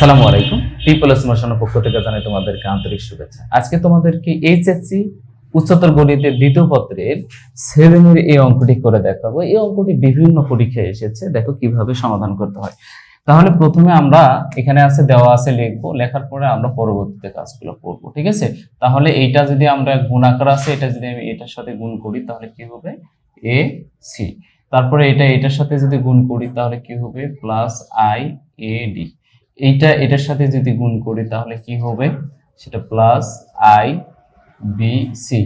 আসসালামু আলাইকুম। পিপল স্মার্শনের পক্ষ থেকে জানাই তোমাদেরকে আন্তরিক শুভেচ্ছা। আজকে তোমাদেরকে এইচএসসি উচ্চতর গণিতের দ্বিতীয় পত্রের সেভেনের এই অঙ্কটি করে দেখাবো। এই অঙ্কটি বিভিন্ন পরীক্ষায় এসেছে। দেখো কীভাবে সমাধান করতে হয়। তাহলে প্রথমে আমরা এখানে আছে, দেওয়া আছে, লিখব। লেখার পরে আমরা পরবর্তীতে কাজগুলো করব, ঠিক আছে? তাহলে এইটা যদি আমরা গুণাকার আছে, এটা যদি আমি এটার সাথে গুণ করি, তাহলে কি হবে? A, C. তারপরে এটা এটার সাথে যদি গুণ করি, তাহলে কি হবে? Plus I, A, D. এইটা, এটার সাথে যদি গুণ করি তাহলে কি হবে? সেটা প্লাস আই বি সি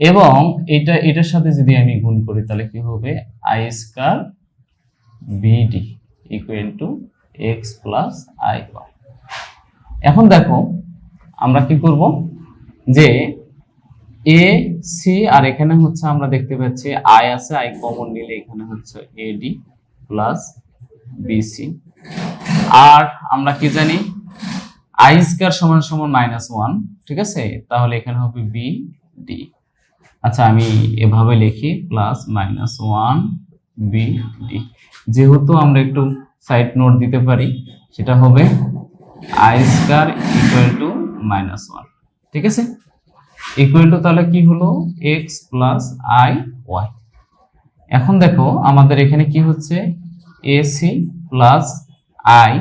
এবং এটা, এটার সাথে যদি আমি গুণ করি তাহলে কি হবে? I square B D equal to X plus I এখন দেখো, আমরা কি করব? যে এ সি আর এখানে হচ্ছে আমরা দেখতে পাচ্ছি আই আছে আই কমন নিলে এখানে হচ্ছে এডি প্লাস বিসি আর আমরা কি জানি? আই স্কয়ার সমান সমান মাইনাস ওয়ান ঠিক আছে? তাহলে এখানে হবে বি ডি আচ্ছা আমি এভাবে লিখি plus minus one B D যেহেতু আমরা একটু সাইড নোট দিতে পারি, সেটা হবে I square equal to minus one ঠিক আছে? ইকুয়াল টু তাহলে কি হলো? এক্স প্লাস আই ওয়াই এখন দেখো, আমাদের এখানে কি হচ্ছে? A C plus I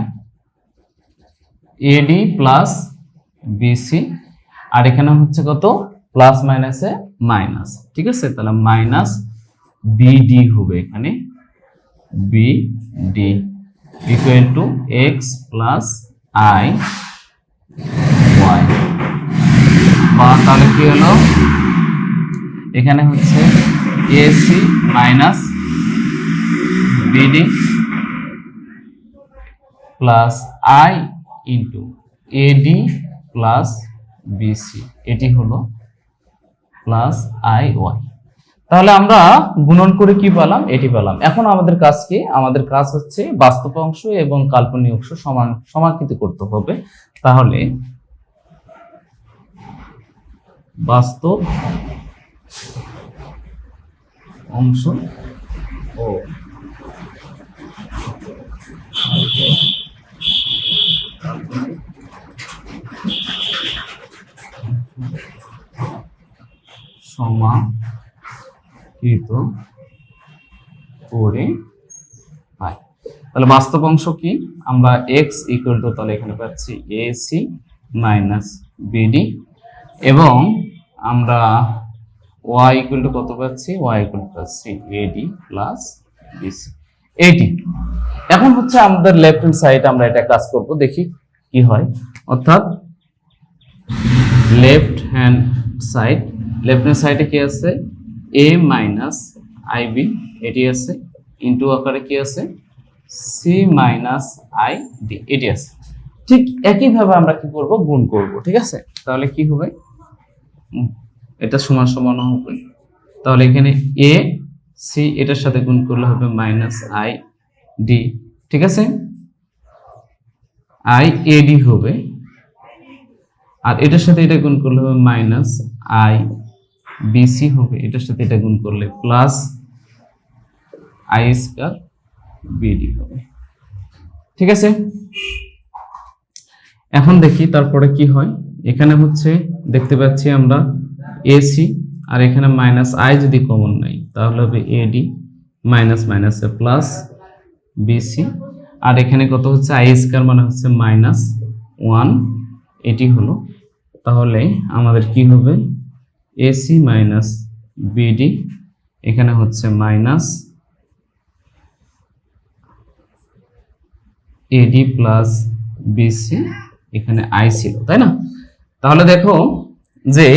A D plus B C আর এখানে হচ্ছে কত? প্লাস মাইনাসে মাইনাস ঠিক আছে? তাহলে মাইনাস বিডি হবে এখানে। B D equal to X plus I Y বা তাহলে কি হলো? এখানে হচ্ছে A C minus B D plus I into A D plus B C এটি হলো প্লাস আই ওয়াই তাহলে আমরা গুণন করে কি পেলাম? এটি পেলাম। এখন আমাদের কাজ কি আমাদের কাজ হচ্ছে বাস্তব অংশ এবং কাল্পনিক অংশ সমান, সমাকৃত করতে হবে। তাহলে বাস্তব অংশ সমাকৃত করে পাই। তাহলে বাস্তব অংশ কি? আমরা এক্স ইকুয়াল টু তাহলে এখানে পাচ্ছি এসি মাইনাস বিডি এবং আমরা ওয়াই ইকুয়াল টু কত পাচ্ছি? ওয়াই ইকুয়াল টু পাচ্ছি এডি প্লাস বিসি এইটি এখন হচ্ছে আমাদের লেফট হ্যান্ড সাইড আমরা এটা কাজ করব, দেখি কি হয়। অর্থাৎ left hand side left hand সাইডে কি আছে? এ মাইনাস আইবি এটি আছে। ইন্টু আকারে কি আছে? সি মাইনাস আই ডি এটি আছে। ঠিক একইভাবে আমরা কি করব? গুণ করব, ঠিক আছে? তাহলে কি হবে? এটা সমান সমান হবে। তাহলে এখানে এ সি এটার সাথে গুণ করলে হবে মাইনাস আই ডি ঠিক আছে? আই এ ডি হবে। আর এটার সাথে এটা গুণ করলে হবে মাইনাস আই বিসি হবে, এটার সাথে এটা গুণ করলে প্লাস আই স্কয়ার বিডি হবে। ঠিক আছে? এখন দেখি তারপরে কি হয়। এখানে হচ্ছে দেখতে পাচ্ছি আমরা এসি আর এখানে মাইনাস আই যদি কমন নাই, তাহলে হবে এডি মাইনাস মাইনাসে প্লাস বিসি আর এখানে কত হচ্ছে? আই স্কয়ার মানে হচ্ছে মাইনাস ওয়ান এটি হলো। তাহলে আমাদের কি হবে? এসি মাইনাস বিডি এখানে হচ্ছে minus A D plus B C এখানে আই ছিল, তাই না? তাহলে দেখো যে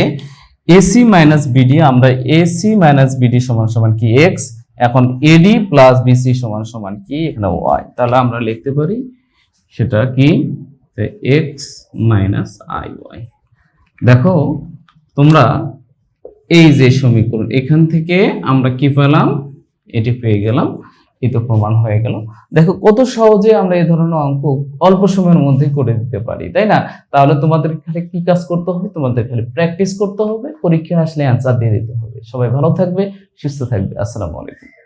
A C minus B D আমরা A C minus B D সমান সমান কি এক্স এখন এডি প্লাস বিসি সমান সমান কি এখানে ওয়াই তাহলে আমরা লিখতে পারি সেটা কি? এক্স মাইনাস আই ওয়াই দেখো তোমরা এই যে সমীকরণ, এখান থেকে আমরা কি পেলাম? এটি পেয়ে গেলাম। এই প্রমাণ হয়ে গেল। দেখো, কত সহজে আমরা এই ধরনের অঙ্ক অল্প সময়ের মধ্যে করে দিতে পারি, তাই না? তাহলে তোমাদের খালি কি কাজ করতে হবে? তোমাদের খালি প্র্যাকটিস করতে হবে। পরীক্ষা আসলে অ্যান্সার দিয়ে দিতে হবে। সবাই ভালো থাকবে, সুস্থ থাকবে। আসসালামু আলাইকুম।